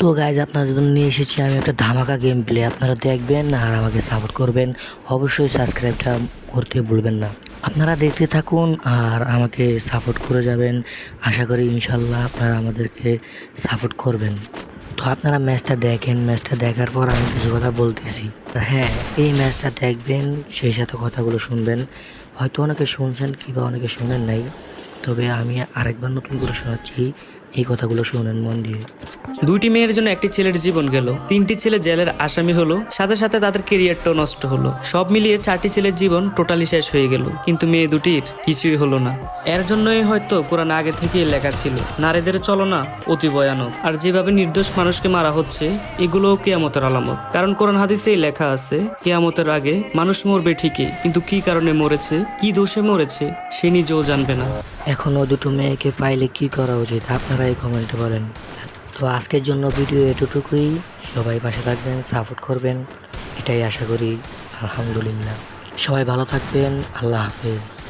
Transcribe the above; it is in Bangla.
তো গাইজ আপনাদের জন্য নিয়ে এসেছি আমি একটা ধামাকা গেম প্লে আপনারা দেখবেন আর আমাকে সাপোর্ট করবেন। অবশ্যই সাবস্ক্রাইবটা করতে ভুলবেন না। আপনারা দেখতে থাকুন আর আমাকে সাপোর্ট করে যাবেন। আশা করি ইনশাল্লাহ আপনারা আমাদেরকে সাপোর্ট করবেন। তো আপনারা ম্যাচটা দেখেন। ম্যাচটা দেখার পর আমি কিছু কথা বলতেছি। হ্যাঁ এই ম্যাচটা দেখবেন, সেই সাথে কথাগুলো শুনবেন। হয়তো অনেকে শুনছেন কিংবা অনেকে শোনেন নাই। তবে আমি আরেকবার নতুন করে শোনাচ্ছি। এই কথাগুলো শোনেন মন দিয়ে। দুইটি মেয়ের জন্য একটি ছেলের জীবন গেল। তিনটি ছেলে জেলের আসামি হলো, সাথে সাথে তাদের কেরিয়ারটাও নষ্ট হলো। সব মিলিয়ে চারটি ছেলের জীবন টোটালি শেষ হয়ে গেল। কিন্তু মেয়ে দুটির কিছুই হলো না। এর জন্যই হয়তো কোরআন আগে থেকেই লেখা ছিল, নারীদের চলনা অতি ভয়ানক। আর যেভাবে নির্দোষ মানুষকে মারা হচ্ছে, এগুলোও কেয়ামতের আলামত। কারণ কোরআন হাদিসেই লেখা আছে, কেয়ামতের আগে মানুষ মরবে ঠিকই, কিন্তু কি কারণে মরেছে, কি দোষে মরেছে, সে নিজেও জানবে না। এখনও দুটো মেয়েকে পাইলে কি করা উচিত? আপনারাই কমেন্টে বলেন। তো আজকের জন্য ভিডিও এতটুকুই। সবাই পাশে থাকবেন, সাপোর্ট করবেন। এটাই আশা করি, আলহামদুলিল্লাহ। সবাই ভালো থাকবেন, আল্লাহ হাফেজ।